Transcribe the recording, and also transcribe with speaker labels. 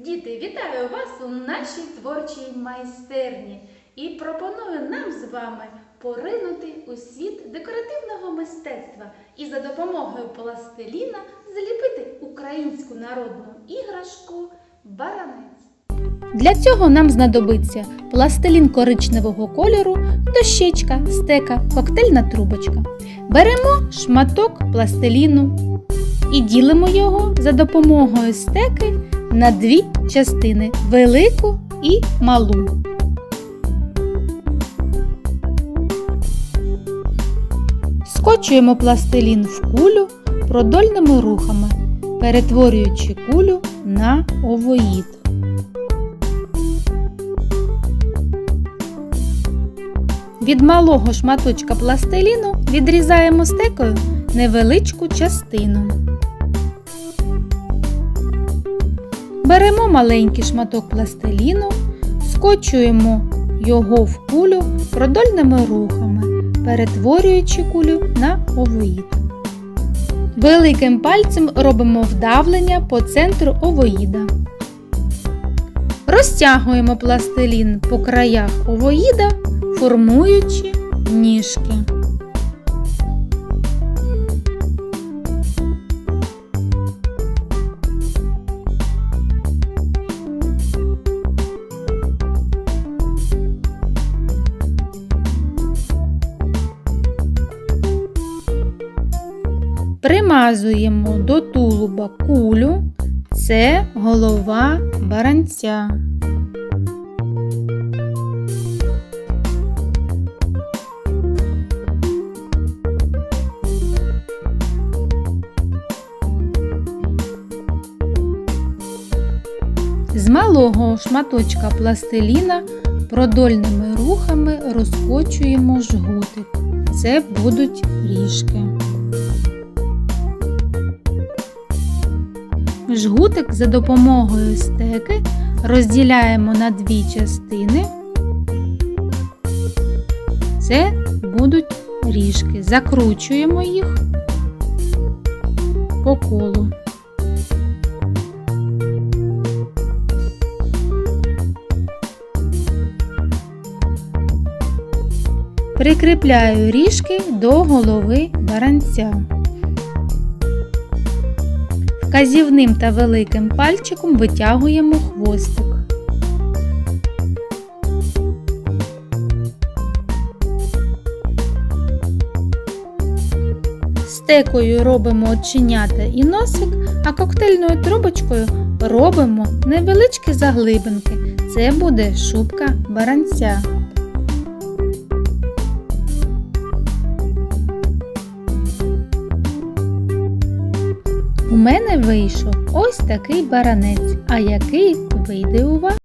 Speaker 1: Діти, вітаю вас у нашій творчій майстерні і пропоную нам з вами поринути у світ декоративного мистецтва і за допомогою пластиліна зліпити українську народну іграшку баранець. Для цього нам знадобиться пластилін коричневого кольору, дощечка, стека, коктейльна трубочка. Беремо шматок пластиліну і ділимо його за допомогою стеки на дві частини велику і малу. Скочуємо пластилін в кулю продольними рухами, перетворюючи кулю на овоїд. Від малого шматочка пластиліну відрізаємо стекою невеличку частину. Беремо маленький шматок пластиліну, скочуємо його в кулю продольними рухами, перетворюючи кулю на овоїд. Великим пальцем робимо вдавлення по центру овоїда. Розтягуємо пластилін по краях овоїда, формуючи ніжки. Примазуємо до тулуба кулю, це голова баранця. З малого шматочка пластиліна продольними рухами розкочуємо жгутик. Це будуть ріжки. Жгутик за допомогою стеки розділяємо на дві частини. Це будуть ріжки. Закручуємо їх по колу. Прикріпляю ріжки до голови баранця. Вказівним та великим пальчиком витягуємо хвостик. Стекою робимо оченята і носик, а коктейльною трубочкою робимо невеличкі заглибинки. Це буде шубка баранця. У мене вийшов ось такий баранець. А який вийде у вас?